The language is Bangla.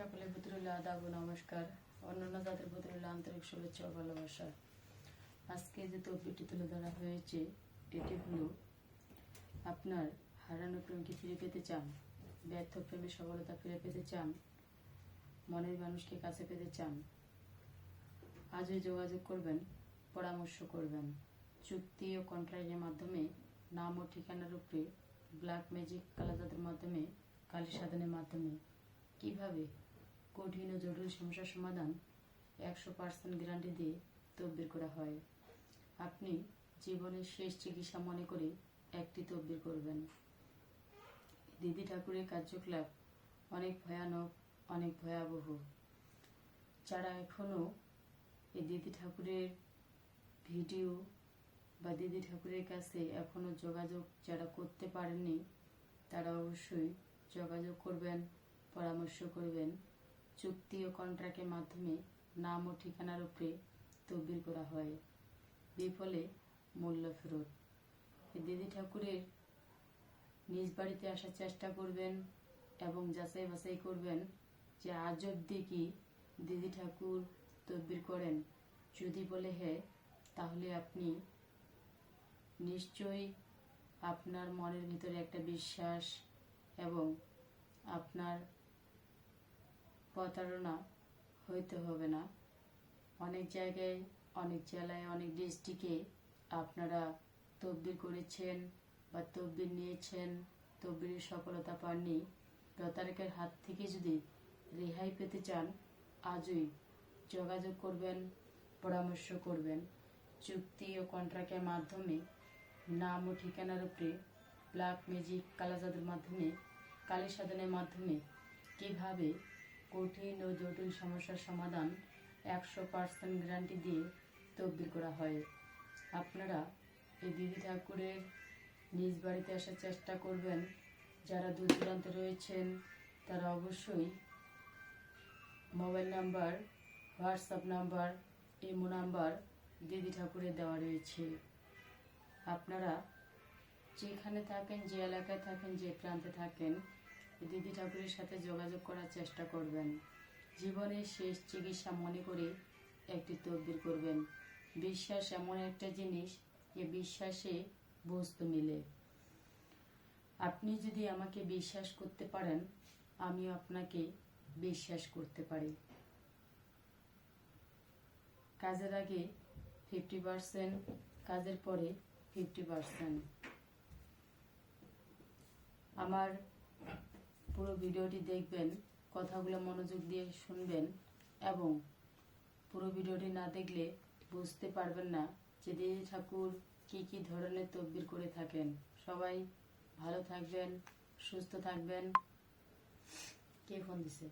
রইল আদাব ও নমস্কার। অন্যান্য জাতির রইল আন্তরিক শুভেচ্ছা ও ভালোবাসা। আজকে যে তকবিরটি তুলে ধরা হয়েছে, এটি হলো আপনার হারানো প্রেমকে ফিরে পেতে চান, ব্যর্থ প্রেমে সফলতা ফিরে পেতে চান, মনের মানুষকে কাছে পেতে চান, আজই যোগাযোগ করবেন, পরামর্শ করবেন। চুক্তি ও কন্ট্রাক্টের মাধ্যমে, নাম ও ঠিকানার উপরে ব্ল্যাক ম্যাজিক কালাজাদের মাধ্যমে কালী সাধনের মাধ্যমে। কীভাবে? কঠিন ও জটিল সমস্যার সমাধান একশো পার্সেন্ট গ্যারান্টি দিয়ে তদবির করা হয়। আপনি জীবনের শেষ চিকিৎসা মনে করে একটি তদবির করবেন। দিদি ঠাকুরের কার্যকলাপ অনেক ভয়ানক, অনেক ভয়াবহ। যারা এখনও এই দিদি ঠাকুরের ভিডিও বা দিদি ঠাকুরের কাছে এখনও যোগাযোগ যারা করতে পারেননি, তারা অবশ্যই যোগাযোগ করবেন, পরামর্শ করবেন। চুক্তি ও কন্ট্রাক্টের মাধ্যমে নাম ও ঠিকানার উপরে তদবির করা হয়। বিফলে মূল্য ফেরত। দিদি ঠাকুরের নিজ বাড়িতে আসার চেষ্টা করবেন এবং যাচাই বাছাই করবেন যে আজ অব্দি কি দিদি ঠাকুর তদবির করেন। যদি বলে হ্যাঁ তাহলে আপনি নিশ্চয়ই আপনার মনের ভিতরে একটা বিশ্বাস এবং আপনার প্রতারণা হইতে হবে না। অনেক জায়গায়, অনেক জেলায়, অনেক ডিস্ট্রিক্টে আপনারা তদবির করেছেন বা তদবির নিয়েছেন, তদবিরের সফলতা পাননি। প্রতারকের হাত থেকে যদি রেহাই পেতে চান, আজই যোগাযোগ করবেন, পরামর্শ করবেন। চুক্তি ও কন্ট্রাক্টের মাধ্যমে, নাম ও ঠিকানার উপরে ব্ল্যাক ম্যাজিক কালাজাদের মাধ্যমে কালী সাধনের মাধ্যমে কীভাবে কঠিন ও জটিল সমস্যার সমাধান একশো পার্সেন্ট গ্যারান্টি দিয়ে তদবির করা হয়। আপনারা এই দিদি ঠাকুরের নিজ বাড়িতে আসার চেষ্টা করবেন। যারা দূর দূরান্তে রয়েছেন, তারা অবশ্যই mobile number, WhatsApp number, imo number দিদি ঠাকুরের দেওয়া রয়েছে। আপনারা যেখানে থাকেন, যে এলাকায় থাকেন, যে প্রান্তে থাকেন দিদি ঠাকুরের সাথে যোগাযোগ করার চেষ্টা করবেন। জীবনের শেষ চিকিৎসা মনে করে একটি তদবির করবেন। বিশ্বাস এমন একটা জিনিস যে বিশ্বাসে বস্তু মিলে। আপনি যদি আমাকে বিশ্বাস করতে পারেন, আমিও আপনাকে বিশ্বাস করতে পারি। কাজের আগে ফিফটি পার্সেন্ট কাজের পরে ফিফটি পার্সেন্ট আমার পুরো ভিডিওটি দেখবেন, কথাগুলো মনোযোগ দিয়ে শুনবেন এবং পুরো ভিডিওটি না দেখলে বুঝতে পারবেন না যে দেবী ঠাকুর কি কি ধরনের তদবির করে থাকেন। সবাই ভালো থাকবেন, সুস্থ থাকবেন। কে ফোন দিছে?